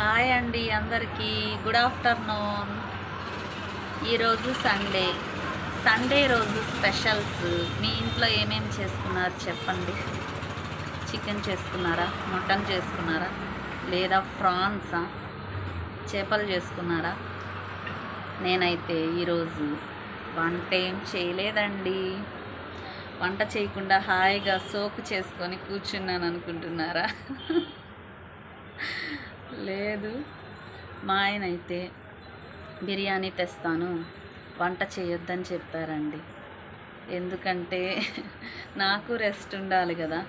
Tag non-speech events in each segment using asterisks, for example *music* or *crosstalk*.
Hi అండి అందరికీ. Good afternoon ఈరోజు సండే సండే రోజు స్పెషల్స్ మీ ఇంట్లో ఏమేమి చేసుకున్నారు చెప్పండి. చికెన్ చేసుకున్నారా? మటన్ చేసుకున్నారా? లేదా ఫ్రాన్సా చేపలు చేసుకున్నారా? నేనైతే ఈరోజు వంట ఏం చేయలేదండి. వంట చేయకుండా హాయిగా సోకు చేసుకొని కూర్చున్నాను అనుకుంటున్నారా? లేదు. మా ఆయన అయితే బిర్యానీ తెస్తాను. వంట చేయొద్దని చెప్పారండి. ఎందుకంటే నాకు రెస్ట్ ఉండాలి కదా.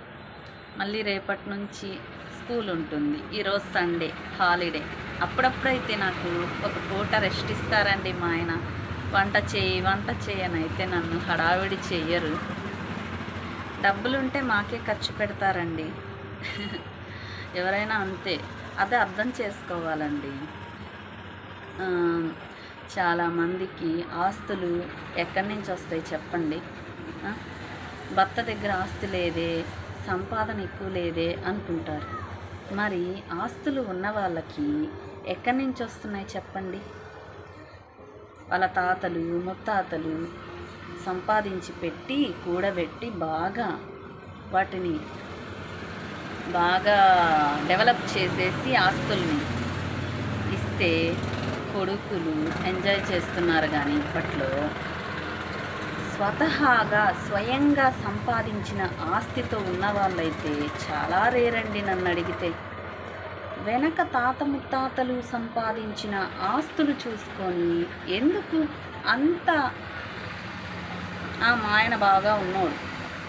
మళ్ళీ రేపటి నుంచి స్కూల్ ఉంటుంది. ఈరోజు సండే హాలిడే. అప్పుడప్పుడైతే నాకు ఒక పూట రెస్ట్ ఇస్తారండి మా ఆయన. వంట చేయి వంట చేయని అయితే నన్ను హడావిడి చెయ్యరు. డబ్బులుంటే మాకే ఖర్చు పెడతారండి. *laughs* ఎవరైనా అంతే. అదే అర్థం చేసుకోవాలండి. చాలామందికి ఆస్తులు ఎక్కడి నుంచి వస్తాయి చెప్పండి? భర్త దగ్గర ఆస్తి లేదే సంపాదన ఎక్కువ లేదే అనుకుంటారు. మరి ఆస్తులు ఉన్న వాళ్ళకి ఎక్కడి నుంచి వస్తున్నాయి చెప్పండి? వాళ్ళ తాతలు ముత్తాతలు సంపాదించి పెట్టి కూడబెట్టి బాగా వాటిని బాగా డెవలప్ చేసేసి ఆస్తుల్ని ఇస్తే కొడుకులు ఎంజాయ్ చేస్తున్నారు కానీ ఇప్పట్లో. స్వతహాగా స్వయంగా సంపాదించిన ఆస్తితో ఉన్న వాళ్ళైతే చాలా రేరండి నన్ను అడిగితే. వెనక తాత ముత్తాతలు సంపాదించిన ఆస్తులు చూసుకొని ఎందుకు అంత ఆ మా ఆయన బాగా ఉన్నోడు?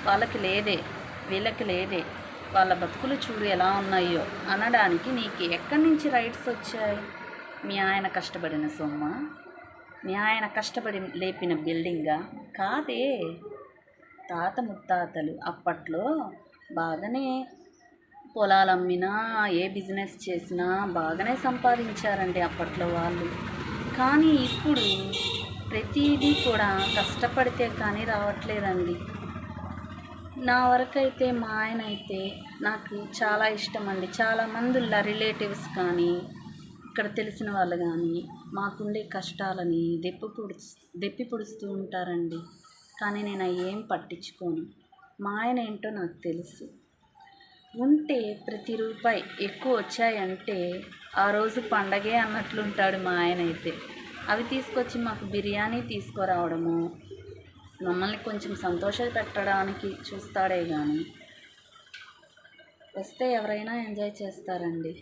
వాళ్ళకి లేదే వీళ్ళకి లేదే. వాళ్ళ బతుకులు చూడు ఎలా ఉన్నాయో అనడానికి నీకు ఎక్కడి నుంచి రైట్స్ వచ్చాయి? మీ ఆయన కష్టపడిన సొమ్మ మీ ఆయన కష్టపడి లేపిన బిల్డింగా? కాదే. తాత ముత్తాతలు అప్పట్లో బాగానే పొలాలు అమ్మినా ఏ బిజినెస్ చేసినా బాగానే సంపాదించారండి అప్పట్లో వాళ్ళు. కానీ ఇప్పుడు ప్రతిదీ కూడా కష్టపడితే కానీ రావట్లేదండి. నా వరకు అయితే మా ఆయన అయితే నాకు చాలా ఇష్టం అండి చాలా మందుల రిలేటివ్స్ కానీ ఇక్కడ తెలిసిన వాళ్ళు కానీ మాకుండే కష్టాలని దెప్పి పొడుచు దెప్పి పొడుస్తూ ఉంటారండి. కానీ నేను అవి ఏం పట్టించుకోను. మా ఆయన ఏంటో నాకు తెలుసు. ఉంటే ప్రతి రూపాయి ఎక్కువ వచ్చాయంటే ఆ రోజు పండగే అన్నట్లుంటాడు మా ఆయన అయితే. అవి తీసుకొచ్చి మాకు బిర్యానీ తీసుకురావడము మమ్మల్ని కొంచెం సంతోష పెట్టడానికి చూస్తాడే కానీ వస్తే ఎవరైనా ఎంజాయ్ చేస్తారండి.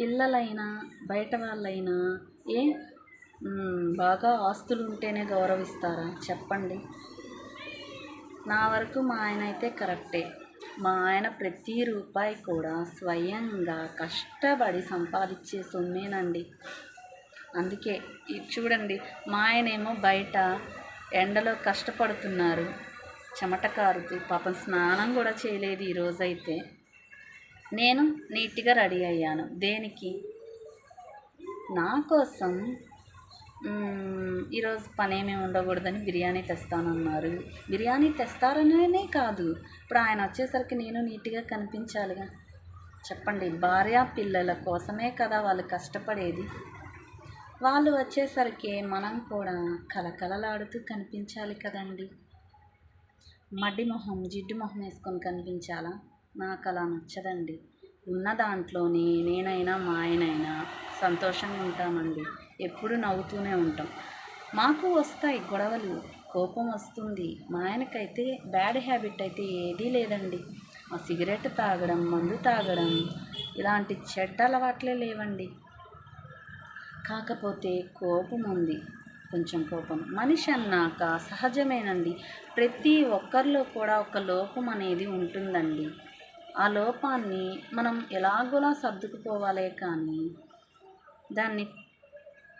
పిల్లలైనా బయట వాళ్ళైనా ఏ బాగా ఆస్తులు ఉంటేనే గౌరవిస్తారా? చెప్పండి. నా వరకు మా ఆయన అయితే కరెక్టే. మా ఆయన ప్రతి రూపాయి కూడా స్వయంగా కష్టపడి సంపాదించే సొమ్మేనండి. అందుకే ఇది చూడండి మా ఆయనేమో బయట ఎండలో కష్టపడుతున్నారు. చెమట కారుతూ పాపం స్నానం కూడా చేయలేదు ఈరోజైతే నేను నీట్గా రెడీ అయ్యాను. దేనికి? నా కోసం? ఈరోజు పని ఉండకూడదని బిర్యానీ తెస్తానన్నారు. బిర్యానీ తెస్తారనే కాదు. ఇప్పుడు ఆయన వచ్చేసరికి నేను నీట్గా కనిపించాలిగా. చెప్పండి భార్య పిల్లల కోసమే కదా వాళ్ళు కష్టపడేది? వాళ్ళు వచ్చేసరికి మనం కూడా కలకలలాడుతూ కనిపించాలి కదండి. మడ్డి మొహం జిడ్డు మొహం వేసుకొని కనిపించాలా? నాకు అలా నచ్చదండి. ఉన్న దాంట్లోనే నేనైనా మా ఆయనైనా సంతోషంగా ఉంటామండి. ఎప్పుడు నవ్వుతూనే ఉంటాం. మాకు వస్తాయి గొడవలు కోపం వస్తుంది. మా ఆయనకైతే బ్యాడ్ హ్యాబిట్ అయితే ఏదీ లేదండి. ఆ సిగరెట్ తాగడం మందు తాగడం ఇలాంటి చెడ్డ అలవాట్లే లేవండి. కాకపోతే కోపం ఉంది కొంచెం కోపం. మనిషి అన్నాక సహజమేనండి. ప్రతి ఒక్కరిలో కూడా ఒక లోపం అనేది ఉంటుందండి. ఆ లోపాన్ని మనం ఎలాగోలా సర్దుకుపోవాలే కానీ దాన్ని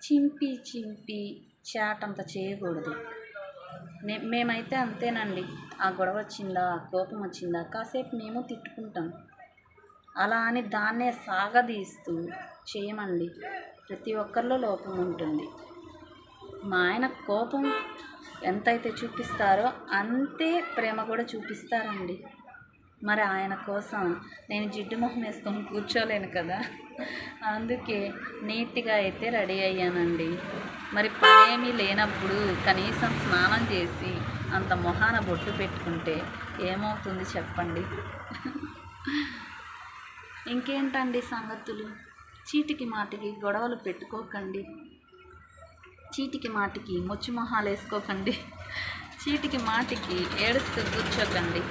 చింపి చింపి చాటంత చేయకూడదు. నే మేమైతే అంతేనండి. ఆ గొడవ వచ్చిందా ఆ కోపం వచ్చిందా కాసేపు మేము తిట్టుకుంటాం. అలా అని దాన్నే సాగదీస్తూ చేయమండి. ప్రతి ఒక్కరిలో లోపం ఉంటుంది. మా ఆయన కోపం ఎంతైతే చూపిస్తారో అంతే ప్రేమ కూడా చూపిస్తారండి. మరి ఆయన కోసం నేను జిడ్డు మొహం వేసుకొని కూర్చోలేను కదా. అందుకే నీట్గా అయితే రెడీ అయ్యానండి. మరి పనేమీ లేనప్పుడు కనీసం స్నానం చేసి అంత మొహాన బొట్టు పెట్టుకుంటే ఏమవుతుంది చెప్పండి? ఇంకేంటండి సంగతులు? చీటికి మాటికి గొడవలు పెట్టుకోకండి. చీటికి మాటికి ముచ్చు మొహాలు వేసుకోకండి. చీటికి మాటికి ఏడుస్తూ కూర్చోకండి.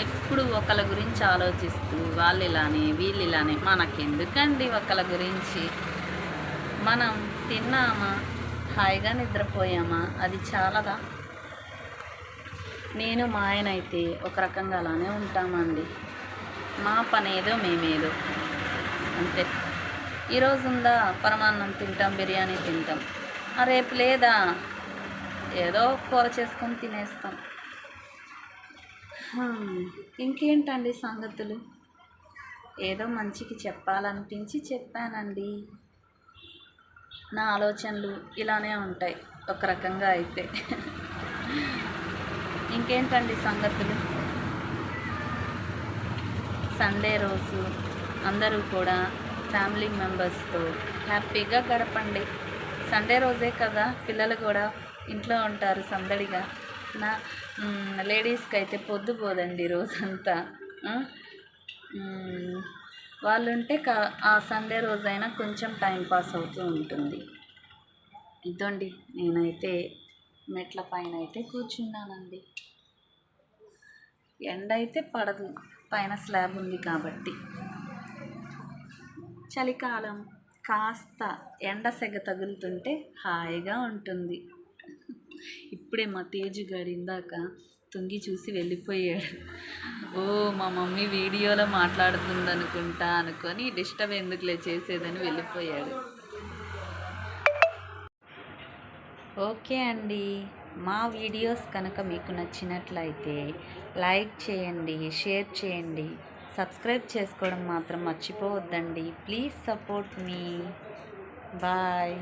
ఎప్పుడు ఒకళ్ళ గురించి ఆలోచిస్తూ వాళ్ళు ఇలానే వీళ్ళు ఇలానే మనకెందుకండి ఒకళ్ళ గురించి? మనం తిన్నామా? హాయిగా నిద్రపోయామా? అది చాలదా? నేను మా ఆయన అయితే ఒక రకంగా అలానే ఉంటామండి. మా పనేదో మేమేదో. అంతే. ఈరోజు ఉందా పరమాన్నం తింటాం బిర్యానీ తింటాం. రేపు లేదా? ఏదో కూర చేసుకొని తినేస్తాం. ఇంకేంటండి సంగతులు? ఏదో మంచికి చెప్పాలనిపించి చెప్పానండి. నా ఆలోచనలు ఇలానే ఉంటాయి ఒక రకంగా అయితే. ఇంకేంటండి సంగతులు? సండే రోజు అందరూ కూడా ఫ్యామిలీ మెంబర్స్తో హ్యాపీగా గడపండి. సండే రోజే కదా పిల్లలు కూడా ఇంట్లో ఉంటారు సందడిగా. నా లేడీస్కి అయితే పొద్దు పోదండి రోజంతా. వాళ్ళుంటే వాళ్ళు ఉంటే కా ఆ సండే రోజైనా కొంచెం టైం పాస్ అవుతూ ఉంటుంది. ఇదండి నేనైతే మెట్ల పైన అయితే కూర్చున్నానండి. ఎండ అయితే పడదు పైన స్లాబ్ ఉంది కాబట్టి. చలికాలం కాస్త ఎండ సెగ తగులుతుంటే హాయిగా ఉంటుంది. ఇప్పుడే మా తేజు గారు ఇందాక తుంగి చూసి వెళ్ళిపోయాడు. ఓ మా మమ్మీ వీడియోలో మాట్లాడుతుంది అనుకుంటా అనుకొని డిస్టర్బ్ ఎందుకులే చేసేదని వెళ్ళిపోయాడు. ఓకే అండి. మా వీడియోస్ కనుక మీకు నచ్చినట్లయితే లైక్ చేయండి షేర్ చేయండి. సబ్స్క్రైబ్ చేసుకోవడం మాత్రం మర్చిపోవద్దండి. Please support me. బాయ్.